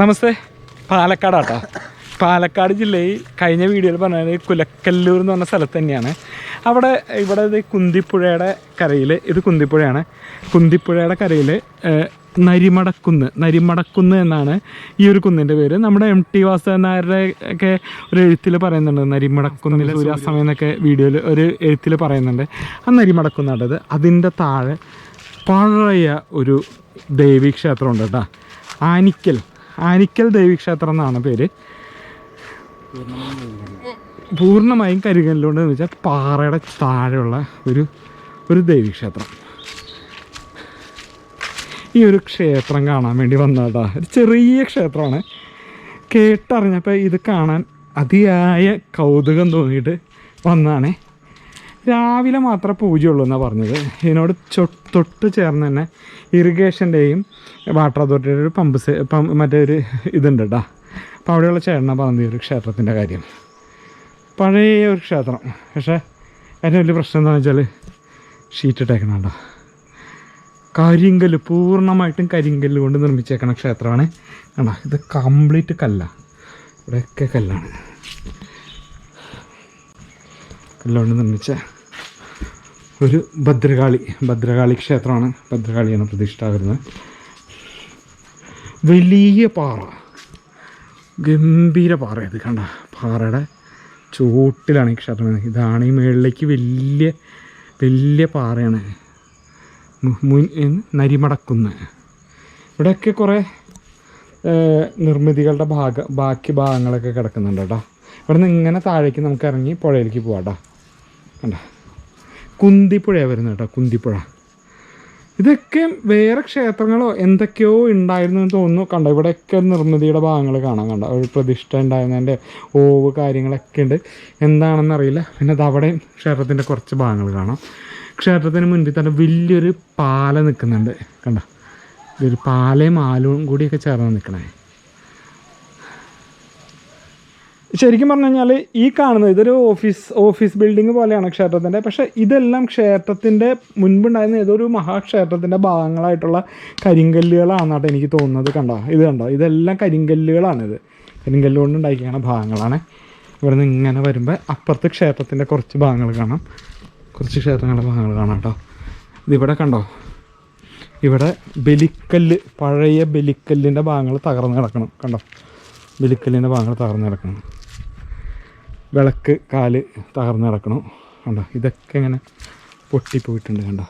നമസ്തേ. പാലക്കാടാട്ടോ. പാലക്കാട് ജില്ലയിൽ കഴിഞ്ഞ വീഡിയോയിൽ പറഞ്ഞത് കുലക്കല്ലൂർ എന്ന് പറഞ്ഞ സ്ഥലത്ത് തന്നെയാണ്. അവിടെ ഇവിടെ ഇത് കുന്തിപ്പുഴയുടെ കരയിൽ ഇത് കുന്തിപ്പുഴയാണ്. കുന്തിപ്പുഴയുടെ കരയിൽ നരിമടക്കുന്ന് നരിമടക്കുന്ന് എന്നാണ് ഈ ഒരു കുന്നിന്റെ പേര്. നമ്മുടെ എം ടി വാസുദേവൻ നായരുടെ ഒക്കെ ഒരു എഴുത്തിൽ പറയുന്നുണ്ട് നരിമടക്കുന്നിൽ സൂര്യാസ്തമയം എന്നൊക്കെ വീഡിയോയിൽ ഒരു എഴുത്തിൽ പറയുന്നുണ്ട്. ആ നരിമടക്കുന്നാട്ടത് അതിന്റെ താഴെ പഴയ ഒരു ദേവീക്ഷേത്രം ഉണ്ട് കേട്ടോ. ആനിക്കൽ. ആനിക്കൽ ദേവീക്ഷേത്രം എന്നാണ് പേര്. പൂർണമായും കരികല്ലുകൊണ്ട് എന്ന് വെച്ചാൽ പാറയുടെ താഴെയുള്ള ഒരു ഒരു ദേവീക്ഷേത്രം. ഈ ഒരു ക്ഷേത്രം കാണാൻ വേണ്ടി വന്നതാ. ഒരു ചെറിയ ക്ഷേത്രമാണ്. കേട്ടറിഞ്ഞപ്പോൾ ഇത് കാണാൻ അതിയായ കൗതുകം തോന്നിയിട്ട് വന്നതാണേ. രാവിലെ മാത്രമേ പൂജയുള്ളൂ എന്നാണ് പറഞ്ഞത്. ഇതിനോട് തൊട്ട് ചേർന്ന് തന്നെ ഇറിഗേഷന്റെയും വാട്ടർ അതോറിറ്റിയുടെ ഒരു പമ്പ് സെ മറ്റേ ഒരു ഇതുണ്ട് കേട്ടോ അപ്പോൾ അവിടെയുള്ള ചേട്ടന പറഞ്ഞ ഒരു ക്ഷേത്രത്തിന്റെ കാര്യം. പഴയ ഒരു ക്ഷേത്രം. പക്ഷേ അതിന്റെ വലിയ പ്രശ്നം എന്താണെന്ന് വെച്ചാൽ ഷീറ്റ് ഇട്ടേക്കണണ്ട കരിങ്കല്ല് പൂർണമായിട്ടും കരിങ്കല്ല് കൊണ്ട് നിർമ്മിച്ചേക്കണ ക്ഷേത്രമാണ്. കണ്ടോ ഇത് കംപ്ലീറ്റ് കല്ലാണ് ഇവിടെയൊക്കെ കല്ലാണ്. കല്ലുകൊണ്ട് നിർമ്മിച്ച. ഒരു ഭദ്രകാളി ഭദ്രകാളി ക്ഷേത്രമാണ്. ഭദ്രകാളിയാണ് പ്രതിഷ്ഠ വരുന്നത് വലിയ പാറ. ഗംഭീര പാറ ഇത് കണ്ട. പാറയുടെ ചുവട്ടിലാണ് ഈ ക്ഷേത്രം. ഇതാണ് ഈ മുകളിലേക്ക് വലിയ വലിയ പാറയാണ്. മുൻ- നരിമടക്കുന്ന്. ഇവിടെയൊക്കെ കുറേ നിർമ്മിതികളുടെ ഭാഗ ബാക്കി ഭാഗങ്ങളൊക്കെ കിടക്കുന്നുണ്ട് കേട്ടോ. ഇവിടെ നിന്ന് ഇങ്ങനെ താഴേക്ക് നമുക്ക് ഇറങ്ങി പുഴയിലേക്ക് പോവാം കേട്ടോ. കണ്ട? കുന്തിപ്പുഴയാണ് വരുന്നത് കേട്ടോ കുന്തിപ്പുഴ. ഇതൊക്കെ വേറെ ക്ഷേത്രങ്ങളോ എന്തൊക്കെയോ ഉണ്ടായിരുന്നു എന്ന് തോന്നുന്നു. കണ്ടോ ഇവിടെയൊക്കെ നിർമ്മിതിയുടെ ഭാഗങ്ങൾ കാണാൻ കണ്ട? ഒരു പ്രതിഷ്ഠ ഉണ്ടായിരുന്നതിന്റെ ഓവ് കാര്യങ്ങളൊക്കെ ഉണ്ട്. എന്താണെന്നറിയില്ല പിന്നെ അത് അവിടെയും ക്ഷേത്രത്തിന്റെ കുറച്ച് ഭാഗങ്ങൾ കാണാം. ക്ഷേത്രത്തിന് മുൻപിൽ തന്നെ വലിയൊരു പാല നിൽക്കുന്നുണ്ട്. കണ്ട? ഇതൊരു പാലയും ആലും കൂടിയൊക്കെ ചേർന്ന് നിൽക്കണേ. ശരിക്കും പറഞ്ഞു കഴിഞ്ഞാൽ ഈ കാണുന്നത് ഇതൊരു ഓഫീസ് ഓഫീസ് ബിൽഡിംഗ് പോലെയാണ് ക്ഷേത്രത്തിന്റെ പക്ഷേ ഇതെല്ലാം ക്ഷേത്രത്തിന്റെ മുൻപുണ്ടായിരുന്ന ഏതൊരു മഹാക്ഷേത്രത്തിന്റെ ഭാഗങ്ങളായിട്ടുള്ള കരിങ്കല്ലുകളാണെന്നാട്ടോ എനിക്ക് തോന്നുന്നത് കണ്ടോ? ഇത് കണ്ടോ? ഇതെല്ലാം കരിങ്കല്ലുകളാണിത് കരിങ്കല്ല് കൊണ്ട് ഉണ്ടാക്കിയാണ് ഭാഗങ്ങളാണ്. ഇവിടെ നിന്ന് ഇങ്ങനെ വരുമ്പോൾ അപ്പുറത്ത് ക്ഷേത്രത്തിന്റെ കുറച്ച് ഭാഗങ്ങൾ കാണാം. കുറച്ച് ക്ഷേത്രങ്ങളുടെ ഭാഗങ്ങൾ കാണാം കേട്ടോ. ഇതിവിടെ കണ്ടോ? ഇവിടെ ബലിക്കല്ല് പഴയ ബലിക്കല്ലിന്റെ ഭാഗങ്ങൾ തകർന്ന് കിടക്കണം കണ്ടോ? ബലിക്കല്ലിന്റെ ഭാഗങ്ങൾ തകർന്ന് കിടക്കണം. വിളക്ക് കാൽ തകർന്ന് കിടക്കണം. കണ്ടോ? ഇതൊക്കെ ഇങ്ങനെ പൊട്ടിപ്പോയിട്ടുണ്ട് കണ്ടോ?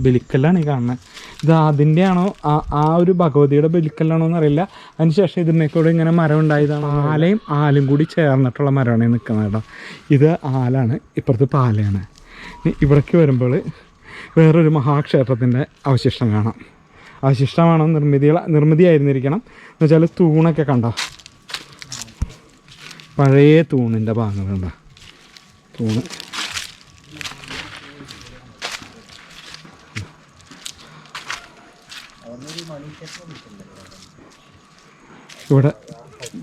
ബലിക്കല്ലാണ് ഈ കാണുന്നത് ഇത് അതിന്റെ ആണോ ആ ആ ഒരു ഭഗവതിയുടെ ബലിക്കല്ലാണോ എന്നറിയില്ല. അതിനുശേഷം കൂടെ ഇങ്ങനെ മരം ഉണ്ടായതാണ് ആലയും ആലും കൂടി ചേർന്നിട്ടുള്ള മരമാണ് നിൽക്കുന്നത് കേട്ടോ. ഇത് ആലാണ് ഇപ്പുറത്ത് പാലയാണ്. ഇവിടേക്ക് വരുമ്പോൾ വേറൊരു മഹാക്ഷേത്രത്തിന്റെ അവശിഷ്ടം കാണാം. അവശിഷ്ടമാണോ? നിർമ്മിതികൾ നിർമ്മിതിയായിരുന്നിരിക്കണം. എന്ന് വെച്ചാൽ തൂണൊക്കെ കണ്ടോ? പഴയ തൂണിന്റെ ഭാഗങ്ങളുണ്ടോ തൂണ്. ഇവിടെ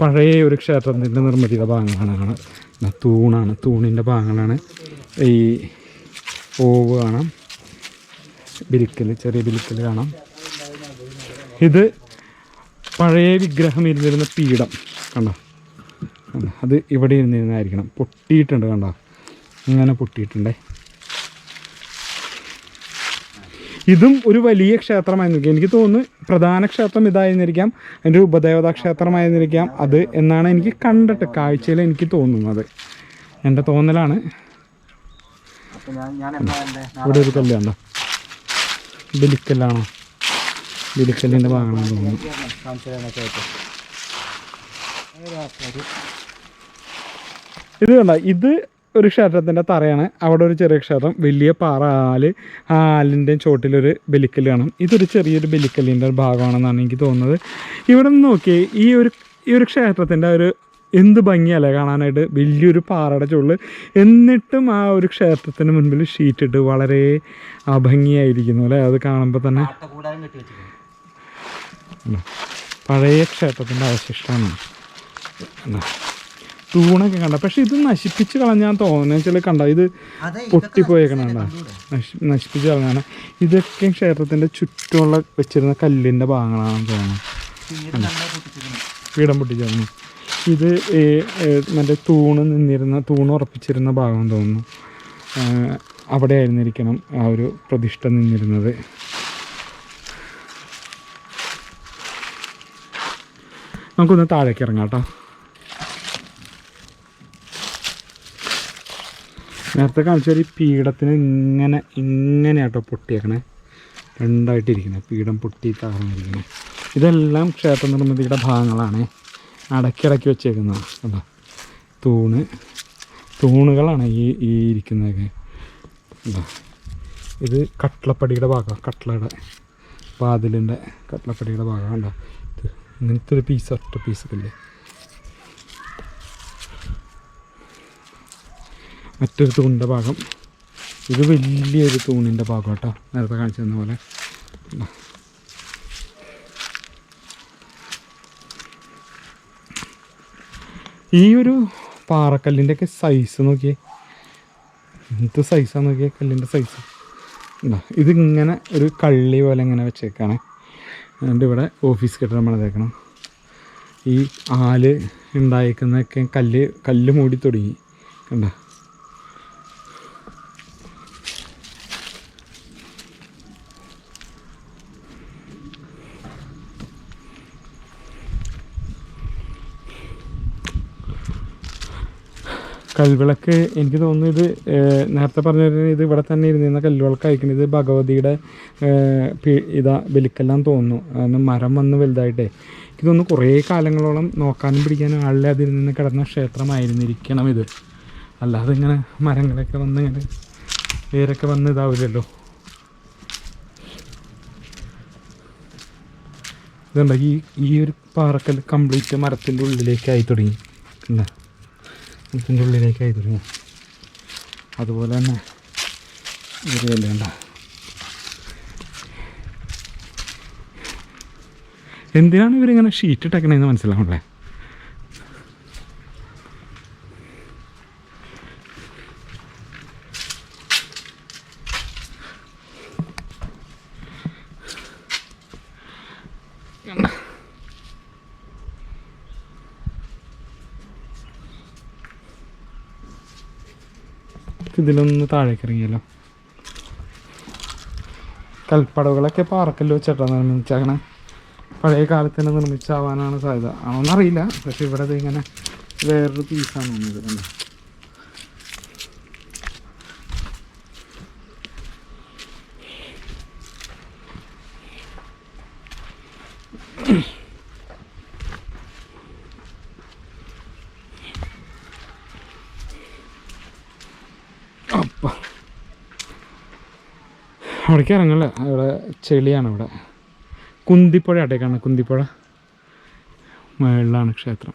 പഴയ ഒരു ക്ഷേത്രത്തിന്റെ നിർമ്മിതിയുടെ ഭാഗങ്ങളാണ് തൂണാണ്. തൂണിന്റെ ഭാഗങ്ങളാണ്. ഈ ഓവ് കാണാം. ബിരിക്കൽ ചെറിയ ബിരിക്കൽ കാണാം. ഇത് പഴയ വിഗ്രഹം ഇരുന്നിരുന്ന പീഠം. കണ്ടോ? അത് ഇവിടെ ഇരുന്നിരുന്നായിരിക്കണം. പൊട്ടിയിട്ടുണ്ട് കണ്ടോ? ഇങ്ങനെ പൊട്ടിയിട്ടുണ്ടേ. ഇതും ഒരു വലിയ ക്ഷേത്രമായിരുന്നു. എനിക്ക് തോന്നുന്നു പ്രധാന ക്ഷേത്രം ഇതായിരുന്നിരിക്കാം. അതിന്റെ ഉപദേവതാ ക്ഷേത്രമായിരുന്നിരിക്കാം. അത് എന്നാണ് എനിക്ക് കണ്ടിട്ട് കാഴ്ചയിൽ എനിക്ക് തോന്നുന്നത്. എന്റെ തോന്നലാണ്. ഇവിടെ ഒരു കല്ലുണ്ടോ ബലിക്കല്ലാണോ? ബലിക്കല്ലിന്റെ ഭാഗമാണെന്ന് തോന്നുന്നു. ഇത് കണ്ട? ഇത് ഒരു ക്ഷേത്രത്തിന്റെ തറയാണ്. അവിടെ ഒരു ചെറിയ ക്ഷേത്രം വലിയ പാറ ആൽ ആ ആലിന്റെയും ചോട്ടിലൊരു ബലിക്കല്ല് കാണും. ഇതൊരു ചെറിയൊരു ബലിക്കല്ലിന്റെ ഭാഗമാണെന്നാണ് എനിക്ക് തോന്നുന്നത്. ഇവിടെ നിന്ന് നോക്കിയേ ഈ ഒരു ഈ ഒരു ക്ഷേത്രത്തിന്റെ ഒരു എന്ത് ഭംഗിയല്ലേ കാണാനായിട്ട്. വലിയൊരു പാറയുടെ ചുള്ളിൽ എന്നിട്ടും ആ ഒരു ക്ഷേത്രത്തിന് മുൻപിൽ ഷീറ്റിട്ട് വളരെ അഭംഗിയായിരിക്കുന്നു അല്ലേ? അത് കാണുമ്പോൾ തന്നെ? പഴയ ക്ഷേത്രത്തിന്റെ അവശിഷ്ടമാണ്? തൂണൊക്കെ കണ്ട. പക്ഷെ ഇത് നശിപ്പിച്ച് കളഞ്ഞാൽ തോന്നുന്നു വെച്ചാൽ കണ്ട? ഇത് പൊട്ടിപ്പോയേക്കണ കണ്ട? നശി നശിപ്പിച്ച് കളഞ്ഞാണ് ഇതൊക്കെ ക്ഷേത്രത്തിന്റെ ചുറ്റുമുള്ള വെച്ചിരുന്ന കല്ലിന്റെ ഭാഗങ്ങളാണെന്ന് തോന്നുന്നു. പൊട്ടിച്ചു പീഠം പൊട്ടിച്ചേർന്നു. ഇത് മറ്റേ തൂണ് നിന്നിരുന്ന തൂണ് ഉറപ്പിച്ചിരുന്ന ഭാഗം തോന്നുന്നു. അവിടെ ആയിരുന്നിരിക്കണം ആ ഒരു പ്രതിഷ്ഠ നിന്നിരുന്നത്. നമുക്കൊന്ന് താഴേക്ക് ഇറങ്ങാം കേട്ടോ. നേരത്തെ കാണിച്ച ഒരു പീഠത്തിന് ഇങ്ങനെ ഇങ്ങനെയാട്ടോ പൊട്ടിയേക്കണേ. രണ്ടായിട്ടിരിക്കുന്നത് പീഠം പൊട്ടി തകർന്നിരിക്കുന്നത് ഇതെല്ലാം ക്ഷേത്ര നിർമ്മിതിയുടെ ഭാഗങ്ങളാണ്. അടക്കിടക്കി വെച്ചേക്കുന്നത്. കണ്ടോ തൂണ്. തൂണുകളാണ് ഈ ഈ ഇരിക്കുന്നതൊക്കെ. ഇത് കട്ട്ളപ്പടിയുടെ ഭാഗമാണ് കട്ട്ളയുടെ വാതിലിന്റെ കട്ട്ളപ്പടിയുടെ ഭാഗമാണ് ഇങ്ങനത്തെ ഒരു പീസ് ഒറ്റ പീസൊക്കെ ഇല്ലേ? മറ്റൊരു തൂണിന്റെ ഭാഗം. ഇത് വലിയൊരു തൂണിന്റെ ഭാഗം കേട്ടോ നേരത്തെ കാണിച്ചു തന്ന പോലെ. ഈ ഒരു പാറക്കല്ലിന്റെ ഒക്കെ സൈസ് നോക്കിയേ. എന്ത് സൈസാണ് നോക്കിയേ കല്ലിന്റെ സൈസ് ഇതിങ്ങനെ ഒരു കള്ളി പോലെ ഇങ്ങനെ വെച്ചേക്കാണ്. അതുകൊണ്ട് ഇവിടെ ഓഫീസ് കെട്ടിടം പണിതേക്കണം ഈ ആൽ ഉണ്ടായേക്കുന്നതൊക്കെ കല്ല് കല്ല് മൂടി തുടങ്ങി. കണ്ട? കൽവിളക്ക് എനിക്ക് തോന്നുന്നു ഇത് നേരത്തെ പറഞ്ഞ ഇത് ഇവിടെ തന്നെ ഇരുന്നിരുന്ന കൽവിളക്ക് അയക്കുന്നത് ഭഗവതിയുടെ ഇതാ ബലിക്കെല്ലാം തോന്നുന്നു. കാരണം മരം വന്ന് വലുതായിട്ടേ. എനിക്ക് തോന്നുന്നു കുറേ കാലങ്ങളോളം നോക്കാനും പിടിക്കാനും ആളിലെ അതിൽ നിന്ന് കിടന്ന ക്ഷേത്രമായിരുന്നിരിക്കണം ഇത്. അല്ലാതെ ഇങ്ങനെ മരങ്ങളൊക്കെ വന്ന് ഇങ്ങനെ വേരൊക്കെ വന്ന് ഇതാവില്ലല്ലോ. ഇതുണ്ട് ഈ ഈ ഒരു പാറക്കൽ കംപ്ലീറ്റ് മരത്തിന്റെ ഉള്ളിലേക്കായി തുടങ്ങി. എന്താ മരത്തിന്റെ ഉള്ളിലേക്കായി തുടങ്ങി അതുപോലെ തന്നെ വേണ്ട എന്തിനാണ് ഇവരിങ്ങനെ ഷീറ്റ് ഇട്ടേക്കണേന്ന് മനസ്സിലാവണല്ലേ? ഇതിലൊന്ന് താഴേക്ക് ഇറങ്ങിയല്ലോ കൽപ്പടവുകളൊക്കെ പാറക്കല്ല് വെച്ചിട്ടാണ് നിർമ്മിച്ചേക്കണേ. പഴയ കാലത്ത് തന്നെ നിർമ്മിച്ചാവാനാണ് സാധ്യത. ആണോന്നറിയില്ല. പക്ഷെ ഇവിടെ ഇത് ഇങ്ങനെ വേറൊരു പീസാണ് തോന്നുന്നത് കണ്ടോ അപ്പം അവിടേക്ക് ഇറങ്ങില്ല അവിടെ ചെളിയാണ് ഇവിടെ. കുന്തിപ്പുഴ അവിടേക്കാണ് കുന്തിപ്പുഴ. മേളിലാണ് ക്ഷേത്രം.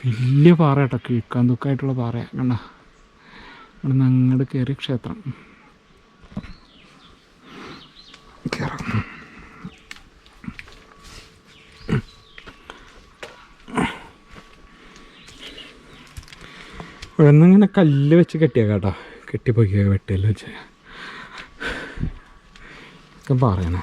വലിയ പാറ കേട്ടോ കിഴക്കാൻ ദുഃഖമായിട്ടുള്ള പാറയാണ് കണ്ട? ഇവിടെ നിന്ന് അങ്ങോട്ട് കയറി ക്ഷേത്രം. ഇവിടെ നിന്ന് ഇങ്ങനെ കല്ല് വെച്ച് കെട്ടിയാ കേട്ടോ. കെട്ടിപ്പോയി വെട്ടിയല്ലോ വെച്ച്. ഒക്കെ പറയണേ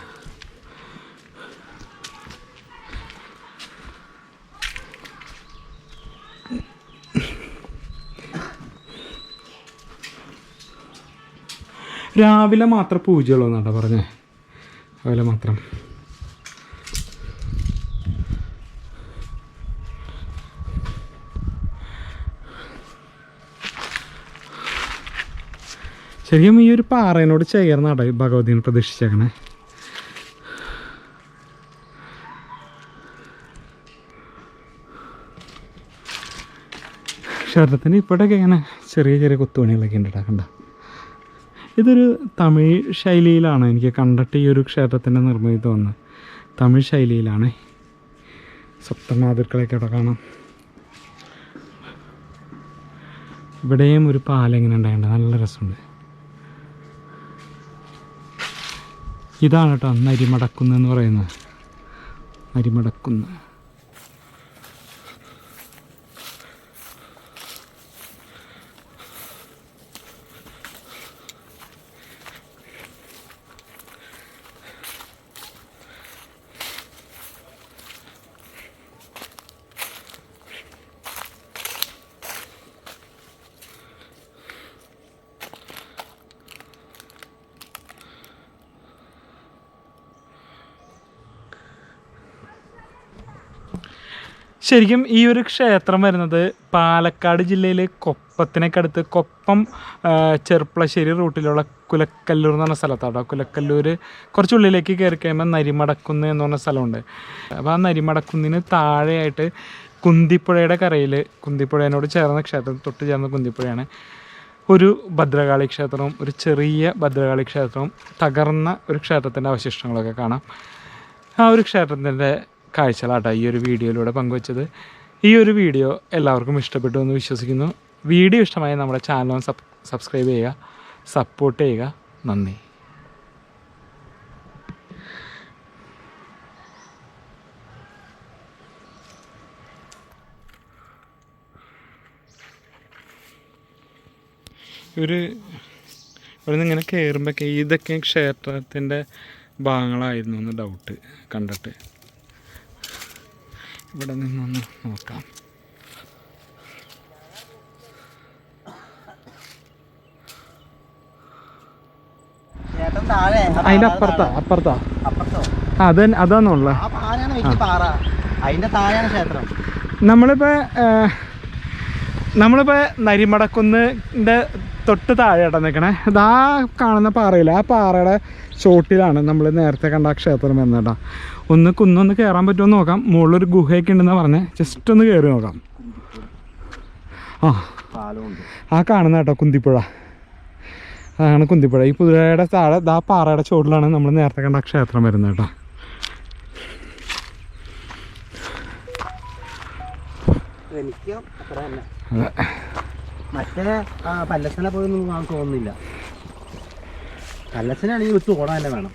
രാവിലെ മാത്രം പൂജയുള്ളൂ എന്നാട്ടാ പറഞ്ഞേ. രാവിലെ മാത്രം. ശരിക്കും ഈ ഒരു പാറേനോട് ചേർന്നാട്ടോ ഈ ഭഗവതിനെ പ്രതീക്ഷിച്ചേക്കണേ. ക്ഷേത്രത്തിന് ഇപ്പോഴൊക്കെ ഇങ്ങനെ ചെറിയ ചെറിയ കൊത്തുപണികളൊക്കെ ഉണ്ട് കണ്ട. ഇതൊരു തമിഴ് ശൈലിയിലാണ് എനിക്ക് കണ്ടിട്ട് ഈ ഒരു ക്ഷേത്രത്തിന്റെ നിർമ്മിതി തോന്നുന്നത്. തമിഴ് ശൈലിയിലാണ്. സപ്തമാതിർക്കളൊക്കെ ഇവിടെ കാണാം. ഇവിടെയും ഒരു പാലം ഇങ്ങനെ ഉണ്ടായിട്ടുണ്ട്. നല്ല രസമുണ്ട്. ഇതാണ് കേട്ടോ നരിമടക്കുന്ന് എന്ന് പറയുന്നത്. നരിമടക്കുന്ന്. ശരിക്കും ഈ ഒരു ക്ഷേത്രം വരുന്നത് പാലക്കാട് ജില്ലയിലെ കൊപ്പത്തിനേക്കടുത്ത് കൊപ്പം ചെറുപ്പളശ്ശേരി റൂട്ടിലുള്ള കുലക്കല്ലൂർ എന്ന് പറഞ്ഞ സ്ഥലത്താണ് കുലക്കല്ലൂർ കുറച്ചുള്ളിലേക്ക് കയറി കഴിയുമ്പോൾ നരിമടക്കുന്ന് എന്ന് പറഞ്ഞ സ്ഥലമുണ്ട്. അപ്പോൾ ആ നരിമടക്കുന്നിന് താഴെയായിട്ട് കുന്തിപ്പുഴയുടെ കരയിൽ കുന്തിപ്പുഴേനോട് ചേർന്ന ക്ഷേത്രം തൊട്ട് ചേർന്ന കുന്തിപ്പുഴയാണ്. ഒരു ഭദ്രകാളി ക്ഷേത്രവും ഒരു ചെറിയ ഭദ്രകാളി ക്ഷേത്രവും തകർന്ന ഒരു ക്ഷേത്രത്തിന്റെ അവശിഷ്ടങ്ങളൊക്കെ കാണാം. ആ ഒരു ക്ഷേത്രത്തിന്റെ കാഴ്ചകളാട്ടോ ഈ ഒരു വീഡിയോയിലൂടെ പങ്കുവച്ചത്. ഈ ഒരു വീഡിയോ എല്ലാവർക്കും ഇഷ്ടപ്പെട്ടു എന്ന് വിശ്വസിക്കുന്നു. വീഡിയോ ഇഷ്ടമായ നമ്മുടെ ചാനൽ സബ് സബ്സ്ക്രൈബ് ചെയ്യുക സപ്പോർട്ട് ചെയ്യുക. നന്ദി. ഒരു ഇവിടെ നിന്ന് ഇങ്ങനെ കയറുമ്പോഴൊക്കെ ഇതൊക്കെ ക്ഷേത്രത്തിന്റെ ഭാഗങ്ങളായിരുന്നു എന്ന് ഡൗട്ട് കണ്ടിട്ട്. ഇവിടെ നിന്നൊന്ന് നോക്കാം. അതിന്റെ അപ്പുറത്താ. അപ്പുറത്താ. അത് അതാന്നുള്ള നമ്മളിപ്പോ നമ്മളിപ്പോ നരിമടക്കുന്നിന്റെ തൊട്ട് താഴെയാട്ടാ നിൽക്കണേ അതാ കാണുന്ന പാറയില്ല? ആ പാറയുടെ ചോട്ടിലാണ് നമ്മൾ നേരത്തെ കണ്ട ആ ക്ഷേത്രം എന്നേട്ടാ ഒന്ന് കുന്നൊന്ന് കയറാൻ പറ്റുമെന്ന് നോക്കാം. മുകളിലൊരു ഗുഹയൊക്കെ ഉണ്ടെന്ന് പറഞ്ഞ്. ജസ്റ്റ് ഒന്ന് കയറി നോക്കാം. ആ. ആ കാണുന്ന കേട്ടോ കുന്തിപ്പുഴ. അതാണ് കുന്തിപ്പുഴ. ഈ പുഴയുടെ താഴെ ദാ പാറയുടെ ചോട്ടിലാണ് നമ്മൾ നേരത്തെ കണ്ട ക്ഷേത്രം വരുന്നത് കേട്ടോ. മറ്റേ ആ, പല്ലച്ചനെ കാണാൻ തോന്നുന്നില്ല. പല്ലച്ചനാണെങ്കിൽ വിട്ട് ഓടാൻ തന്നെ വേണം.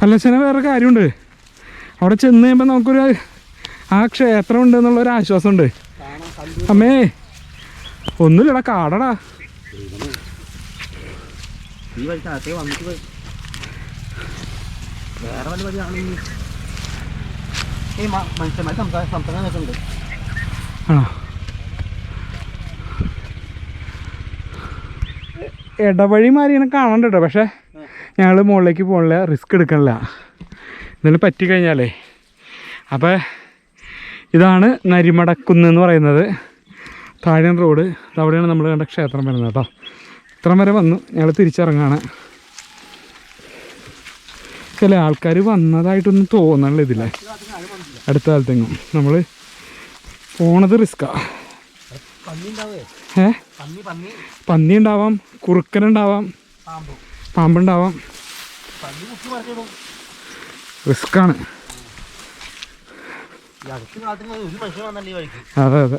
പല്ലശ്ശന വേറെ കാര്യമുണ്ട്. അവിടെ ചെന്ന് കഴിയുമ്പോൾ നമുക്കൊരു ആ ക്ഷേത്രം ഉണ്ട് എന്നുള്ളൊരു ആശ്വാസമുണ്ട്. കാണാൻ കണ്ടു അമ്മേ ഒന്നുമില്ലടാ കാടടാ. വേറെ വല്ല വഴിയാണെങ്കിൽ ഈ മനുഷ്യന്മാർ സംസാരം സംസാരം ഇടവഴി മാറി ഇങ്ങനെ കാണണ്ട കേട്ടോ പക്ഷേ ഞങ്ങൾ മുകളിലേക്ക് പോകണില്ല റിസ്ക് എടുക്കണില്ല. എന്തെങ്കിലും പറ്റിക്കഴിഞ്ഞാലേ അപ്പോൾ ഇതാണ് നരിമടക്കുന്ന് എന്ന് പറയുന്നത്. താഴെ റോഡ് അവിടെയാണ് നമ്മൾ കണ്ട ക്ഷേത്രം വരുന്നത് കേട്ടോ. ഇത്ര വരെ വന്നു. ഞങ്ങൾ തിരിച്ചിറങ്ങാണ്. ചില ആൾക്കാർ വന്നതായിട്ടൊന്നും തോന്നണില്ല ഇതില്ലേ അടുത്ത കാലത്തെങ്ങും. നമ്മൾ പോണത് റിസ്ക്കാ പന്നി ഉണ്ടാവേ? ഏ? പന്നി ഉണ്ടാവാം കുറുക്കനുണ്ടാവാം പാമ്പുണ്ടാവാം. റിസ്ക്കാണ്. അതെ അതെ.